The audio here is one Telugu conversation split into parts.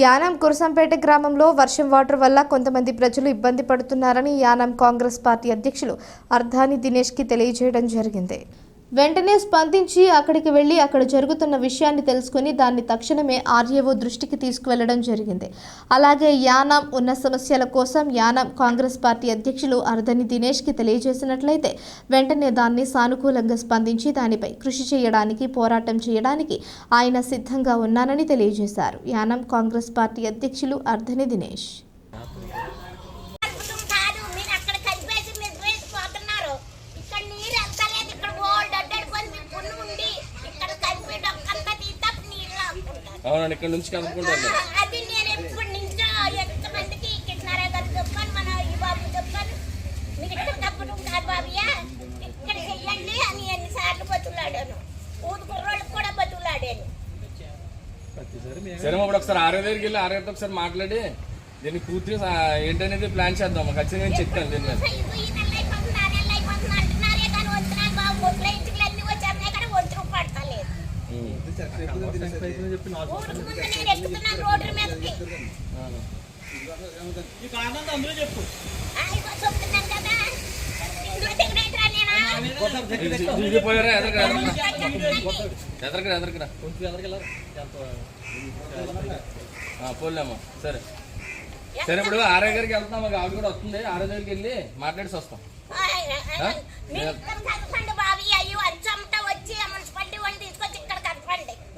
యానం కురసంపేట గ్రామంలో వర్షం వాటర్ వల్ల కొంతమంది ప్రజలు ఇబ్బంది పడుతున్నారని యానం కాంగ్రెస్ పార్టీ అధ్యక్షులు అర్ధాని దినేష్కి తెలియజేయడం జరిగింది. వెంటనే స్పందించి అక్కడికి వెళ్ళి అక్కడ జరుగుతున్న విషయాన్ని తెలుసుకుని దాన్ని తక్షణమే ఆర్ఏఓ దృష్టికి తీసుకువెళ్ళడం జరిగింది. అలాగే యానాం ఉన్న సమస్యల కోసం యానాం కాంగ్రెస్ పార్టీ అధ్యక్షులు అర్ధని దినేష్కి తెలియజేసినట్లయితే వెంటనే దాన్ని సానుకూలంగా స్పందించి దానిపై కృషి చేయడానికి పోరాటం చేయడానికి ఆయన సిద్ధంగా ఉన్నానని తెలియజేశారు. యానాం కాంగ్రెస్ పార్టీ అధ్యక్షులు అర్ధని దినేష్. అవునండి ఇక్కడ నుంచి అది నేను ఎప్పటి నుంచో ఎంతమందికి కిట్నారా గారు చెప్పాను మన ఈ బాబు చెప్పాను. మీరు ఇక్కడ తప్పడం కాదు బాబయ్య ఇక్కడ చెయ్యండి అని ఎన్నిసార్లు బతులాడాను ఊదు కుర్రోళ్ళకి కూడా బతులాడాను సరే ఇప్పుడు ఒకసారి ఆరో దగ్గరికి వెళ్ళి ఆరోగ్యతో ఒకసారి మాట్లాడి దీన్ని పూర్తిగా ఏంటనేది ప్లాన్ చేద్దాం. ఖచ్చితంగా నేను చెప్తాను దీని మీద ఇదిగో ఈ నెల అయిపోతుంది, ఆ నెల అయిపోతుంది అంటున్నారే కానీ వంతున్నారు బాబు ముట్ల ఇంటికి అన్ని వచ్చేస్తున్నాయి కానీ వంతులు పడతలేదు ఉం. ఊరికి ముందు నేను ఎక్కుతున్నాను రోడ్డు మీదకి ఆ, ఇదిగో చెప్తున్నాను ఇది పోయారా? ఎదరకరా ఎదరకరా? ఎదరకరా పోలేమ్మా సరే. సరే ఇప్పుడు ఆరో గారికి వెళ్తాం మాకు ఆవిడ కూడా వస్తుంది. ఆరో దగ్గరికి వెళ్ళి మాట్లాడేసి వస్తాం మీరు ఇక్కడ కదపండి బాబు అయ్యో అంచమట వచ్చి ఆ మున్సిపాలిటీ వాళ్ళు తీసుకొచ్చి ఇక్కడ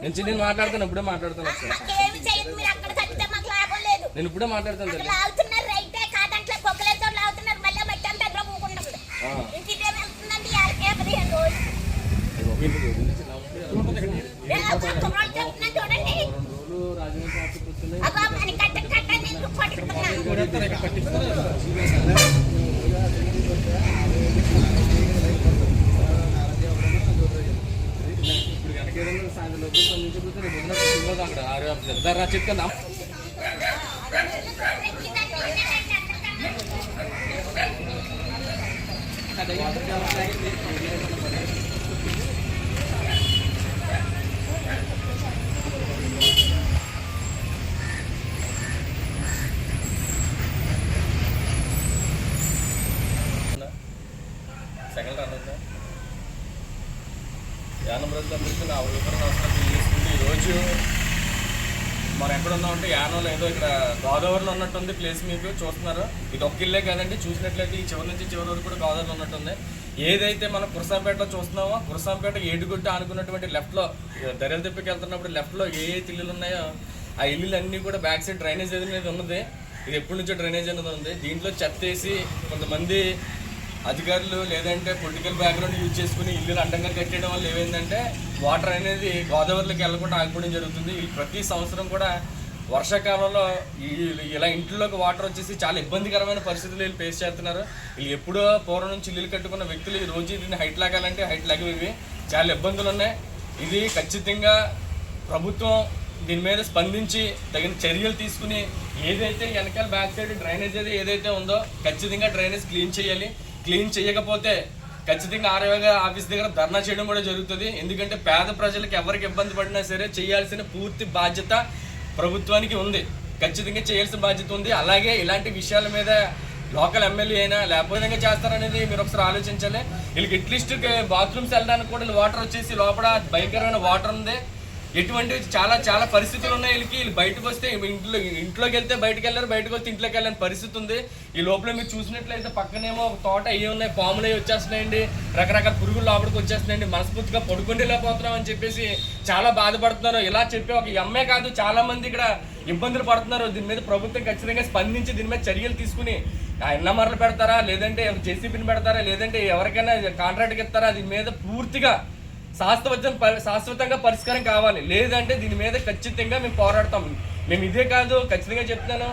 కదపండి నేను మాట్లాడతాను ఇప్పుడే మాట్లాడతాను ఒకసారి మాకేమి చేయదు మీరు అక్కడ ఆరో సెకండ్ రన్ అవుతా యానం రోజులందరికీ నా వివరణ నమస్కారం ఈరోజు మనం ఎక్కడ ఉన్నామంటే యానంలో ఏదో ఇక్కడ గోదావరిలో ఉన్నట్టుంది ప్లేస్ మీకు చూస్తున్నారు. ఇది ఒక్క ఇల్లే కాదండి చూసినట్లయితే ఈ చివరి నుంచి చివరి వరకు కూడా గోదావరిలో ఉన్నట్టుంది. ఏదైతే మనం కురసాంపేటలో చూస్తున్నామో కురసాంపేట ఏడుగుట్ట అనుకున్నటువంటి లెఫ్ట్లో దర్యాలు తిప్పికి వెళ్తున్నప్పుడు లెఫ్ట్లో ఏ ఏ ఇల్లులు ఉన్నాయో ఆ ఇల్లులు అన్నీ కూడా బ్యాక్ సైడ్ డ్రైనేజ్ అనేది ఉన్నది. ఇది ఎప్పటి నుంచో డ్రైనేజ్ అనేది ఉంది. దీంట్లో చెత్త వేసి కొంతమంది అధికారులు లేదంటే పొలిటికల్ బ్యాక్గ్రౌండ్ యూజ్ చేసుకుని ఇల్లులు అడ్డంగా కట్టేయడం వల్ల ఏమైందంటే వాటర్ అనేది గోదావరిలోకి వెళ్ళకుండా ఆగిపోవడం జరుగుతుంది. ఈ ప్రతి సంవత్సరం కూడా వర్షాకాలంలో ఇలా ఇంట్లోకి వాటర్ వచ్చేసి చాలా ఇబ్బందికరమైన పరిస్థితులు వీళ్ళు ఫేస్ చేస్తున్నారు. వీళ్ళు ఎప్పుడో పూర్వం నుంచి ఇల్లు కట్టుకున్న వ్యక్తులు ఈ రోజు దీన్ని హైట్ లాగాలంటే హైట్ లాగేవి. చాలా ఇబ్బందులు ఉన్నాయి. ఇది ఖచ్చితంగా ప్రభుత్వం దీని మీద స్పందించి తగిన చర్యలు తీసుకుని ఏదైతే వెనకాల బ్యాక్ సైడ్ డ్రైనేజ్ ఏదైతే ఉందో ఖచ్చితంగా డ్రైనేజ్ క్లీన్ చేయాలి. క్లీన్ చేయకపోతే ఖచ్చితంగా ఆరోగ్య ఆఫీస్ దగ్గర ధర్నా చేయడం కూడా జరుగుతుంది. ఎందుకంటే పేద ప్రజలకు ఎవరికి ఇబ్బంది పడినా సరే చేయాల్సిన పూర్తి బాధ్యత ప్రభుత్వానికి ఉంది. ఖచ్చితంగా చేయాల్సిన బాధ్యత ఉంది. అలాగే ఇలాంటి విషయాల మీద లోకల్ ఎమ్మెల్యే అయినా లేకపోతే చేస్తారనేది మీరు ఒకసారి ఆలోచించాలి. వీళ్ళకి అట్లీస్ట్ బాత్రూమ్స్ వెళ్ళడానికి కూడా వాటర్ వచ్చేసి లోపల భయంకరమైన వాటర్ ఉంది. ఎటువంటి చాలా చాలా పరిస్థితులు ఉన్నాయి వీళ్ళకి. వీళ్ళు బయటకు వస్తే ఇంట్లో ఇంట్లోకి వెళ్తే బయటకు వెళ్ళారు బయటకు వస్తే ఇంట్లోకి వెళ్ళని పరిస్థితి ఉంది. ఈ లోపల మీరు చూసినట్లయితే పక్కనేమో ఒక తోట అయ్యి ఉన్నాయి పాములు అవి వచ్చేస్తున్నాయండి రకరకాల పురుగులు లోపలికి వచ్చేస్తున్నాయండి. మనస్ఫూర్తిగా పడుకుని వెళ్ళిపోతున్నాం అని చెప్పేసి చాలా బాధపడుతున్నారు. ఇలా చెప్పి ఒక ఎమ్మే కాదు చాలా మంది ఇక్కడ ఇబ్బందులు పడుతున్నారు. దీని మీద ప్రభుత్వం ఖచ్చితంగా స్పందించి దీని మీద చర్యలు తీసుకుని ఎన్నమరలు పెడతారా? లేదంటే జేసీబీని పెడతారా? లేదంటే ఎవరికైనా కాంట్రాక్ట్కి ఇస్తారా? దీని మీద పూర్తిగా శాశ్వతం శాశ్వతంగా పరిష్కారం కావాలి. లేదంటే దీని మీద ఖచ్చితంగా మేము పోరాడతాం. మేము ఇదే కాదు ఖచ్చితంగా చెప్తాను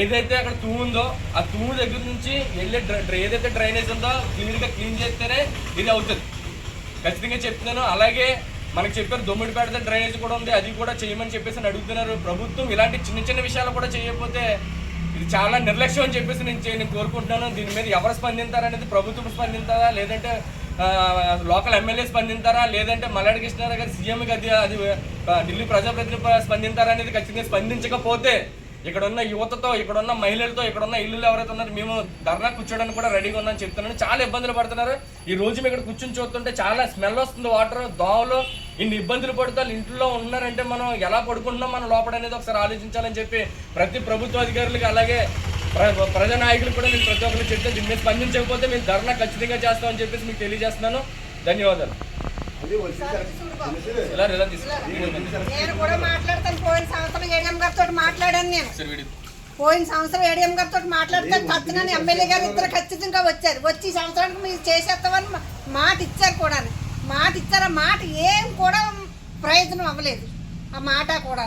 ఏదైతే అక్కడ తూము ఉందో ఆ తూము దగ్గర నుంచి వెళ్ళే ఏదైతే డ్రైనేజ్ ఉందో క్లీన్గా క్లీన్ చేస్తేనే ఇది అవుతుంది. ఖచ్చితంగా చెప్తున్నాను. అలాగే మనకు చెప్పారు దొమ్మిడి పెడితే డ్రైనేజ్ కూడా ఉంది అది కూడా చేయమని చెప్పేసి అని అడుగుతున్నారు. ప్రభుత్వం ఇలాంటి చిన్న చిన్న విషయాలు కూడా చేయకపోతే ఇది చాలా నిర్లక్ష్యం అని చెప్పేసి నేను నేను కోరుకుంటున్నాను. దీని మీద ఎవరు స్పందించారనేది ప్రభుత్వం స్పందించారా లేదంటే లోకల్ ఎమ్మెల్యే స్పందించారా? లేదంటే మల్లాడి కృష్ణారావు గారు సీఎంకి అది అది ఢిల్లీ ప్రజాప్రతినిధి స్పందించారా అనేది ఖచ్చితంగా స్పందించకపోతే ఇక్కడ ఉన్న యువతతో ఇక్కడ ఉన్న మహిళలతో ఇక్కడ ఉన్న ఇల్లు ఎవరైతే ఉన్నారో మేము ధర్నా కూర్చోడానికి కూడా రెడీగా ఉన్నామని చెప్తున్నాను. చాలా ఇబ్బందులు పడుతున్నారు. ఈ రోజు మేము ఇక్కడ కూర్చొని చూస్తుంటే చాలా స్మెల్ వస్తుంది వాటర్ దోవలు ఇన్ని ఇబ్బందులు పడుతారు ఇంట్లో ఉన్నారంటే మనం ఎలా పడుకుంటున్నాం మన లోపల అనేది ఒకసారి ఆలోచించాలని చెప్పి ప్రతి ప్రభుత్వ అధికారులకి అలాగే ప్ర- ప్రజా నాయకులు కూడా నేను ప్రతి ఒక్కరు చెప్తే దీని మీద స్పందించకపోతే మేము ధర్నా ఖచ్చితంగా చేస్తామని చెప్పేసి మీకు తెలియజేస్తున్నాను. ధన్యవాదాలు. నేను కూడా మాట్లాడతాను. పోయిన సంవత్సరం ఏడిఎం గారితో మాట్లాడాను నేను. పోయిన సంవత్సరం ఏడిఎం గారితో మాట్లాడితే ఖచ్చితంగా ఎమ్మెల్యే గారు ఇద్దరు ఖచ్చితంగా వచ్చారు. వచ్చి సంవత్సరానికి మీరు చేసేస్తామని మాట ఇచ్చారు కూడా. మాట ఇచ్చారు. ఆ మాట ఏం కూడా ప్రయోజనం అవ్వలేదు. ఆ మాట కూడా.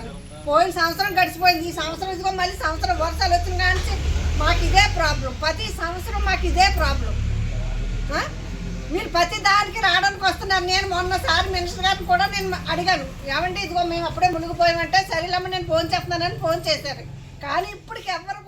పోయిన సంవత్సరం గడిచిపోయింది. ఈ సంవత్సరం ఇదిగో మళ్ళీ సంవత్సరం వర్షాలు వచ్చిన కానీ మాకు ఇదే ప్రాబ్లం. ప్రతి సంవత్సరం మాకు ఇదే ప్రాబ్లం. మీరు ప్రతి దానికి రావడానికి వస్తున్నారు. నేను మొన్నసారి మినిస్టర్ గారిని కూడా నేను అడిగాను. ఏమంటే ఇదిగో మేము అప్పుడే మునిగిపోయామంటే సరేలమ్మ నేను ఫోన్ చేస్తున్నానని ఫోన్ చేశారు. కానీ ఇప్పటికి ఎవ్వరు